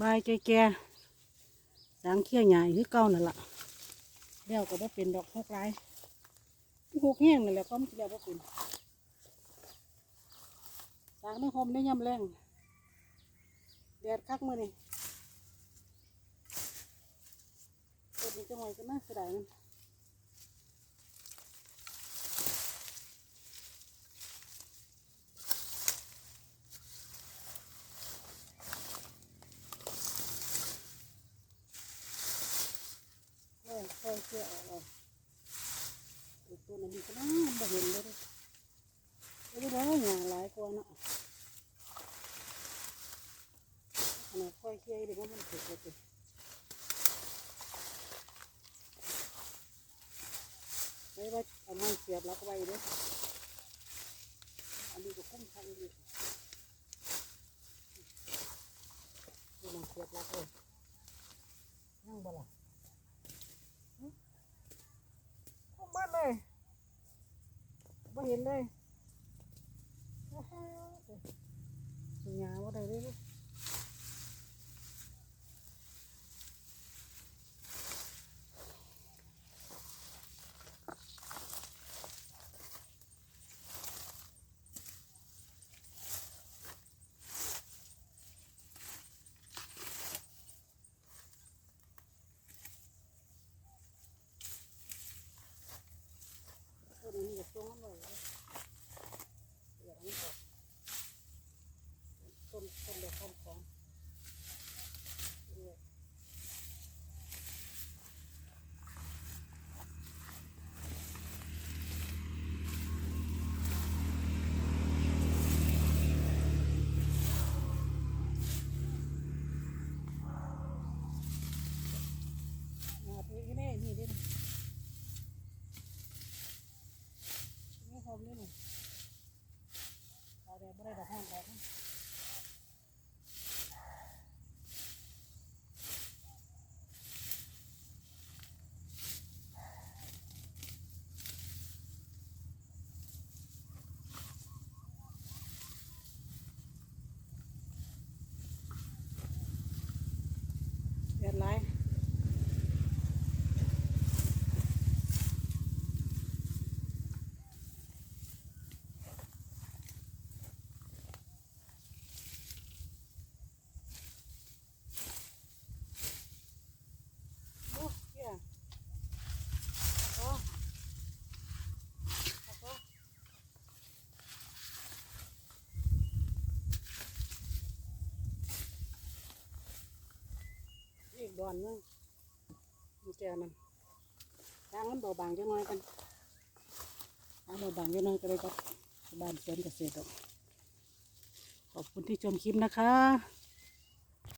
บายแก่ๆสางเขี้ยใหญ่คือเก่านั่นละเดี่ยวก็บ่เป็นดอกพวกไรหกแห้งนั่นแหละก็มันเดี่ยวบ่เป็นสางในโฮมได้ยำแรงแดดคักมือนี่เปิดนี่จังหวะก็น่าเสียดายมันโอ้ยค่อย เชื่อออกเอาเดี๋ยวตัวนั้นดีก็น่าบ่เห็นเลยไม่ได้แล้อย่างหลายกว่าเนาะขนาดค่อยเชื่อเดี๋ยวมันถูกเลยไม่ว่าเอาไม้เสียบแล้วก็ไว้เด้ออันนี้ก็คุ้มค่าอีกนี่มันเสียบแล้วเลยนั่งบ่ล่ะหึคุ้มมากเลย บ่เห็นเลยโอ้โหสิหยาบ่ได้เลยตัวนี้ก็ตรงนั้นเลยเดี๋ยวนี้ก่อนต้นต้นเดียวของของเรื่อยมาไปที่นี่นี่ดิ นี่หอมนี่หนึ่ง ไม่ได้ดอกห้องดอกนะแดดร้ายโอ้เหี้ยเอาเอาเอาอีก ดอนนึงมีแกมันทางมันเบาบางจังน้อยกันทางเบาบางจังน้อยก็เลยกับบ้านสวนเกษตรดอกขอบคุณที่ชมคลิปนะคะ